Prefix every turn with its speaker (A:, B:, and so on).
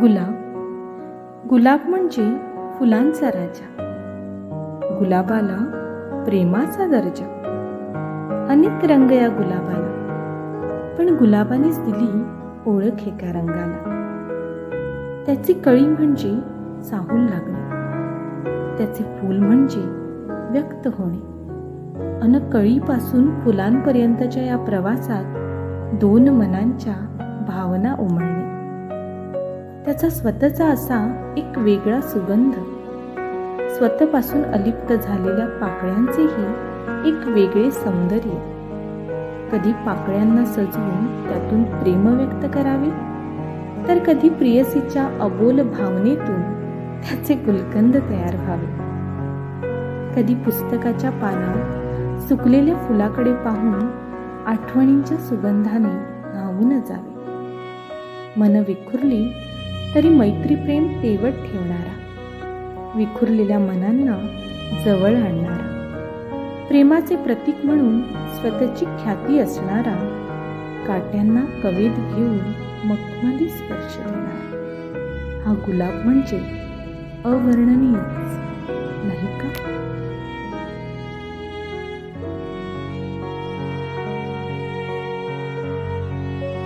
A: गुलाब. गुलाब म्हणजे फुलांचा राजा. गुलाबाला प्रेमाचा दर्जा. अनेक रंग या गुलाबाला. पण गुलाबानेच दिली ओळख एका रंगाला. त्याची कळी म्हणजे चाहूल लागणे. त्याचे फूल म्हणजे व्यक्त होणे. अन कळीपासून फुलांपर्यंतच्या या प्रवासात दोन मनांच्या भावना उमळणे. त्याचा स्वतःचा असा एक वेगळा सुगंध. स्वतःपासून अलिप्त झालेल्या पाकळ्यांचेही एक वेगळे सौंदर्य. कधी पाकळ्यांना सजवून त्यातून प्रेम व्यक्त करावे? तर कधी प्रियसीच्या अबोल भावनेतून त्याचे गुलकंद तयार व्हावे? कधी पुस्तकाच्या पानात सुकलेल्या फुलाकडे पाहून आठवणींच्या सुगंधाने न्हावून जावे? मन विखुरली तरी मैत्री प्रेम तेवत ठेवणारा. विखुरलेल्या मनांना जवळ आणणारा. प्रेमाचे प्रतीक म्हणून स्वतःची ख्याती असणारा काट्यांना कवेत घेऊन मखमली स्पर्श देणारा. हा गुलाब म्हणजे अवर्णनीय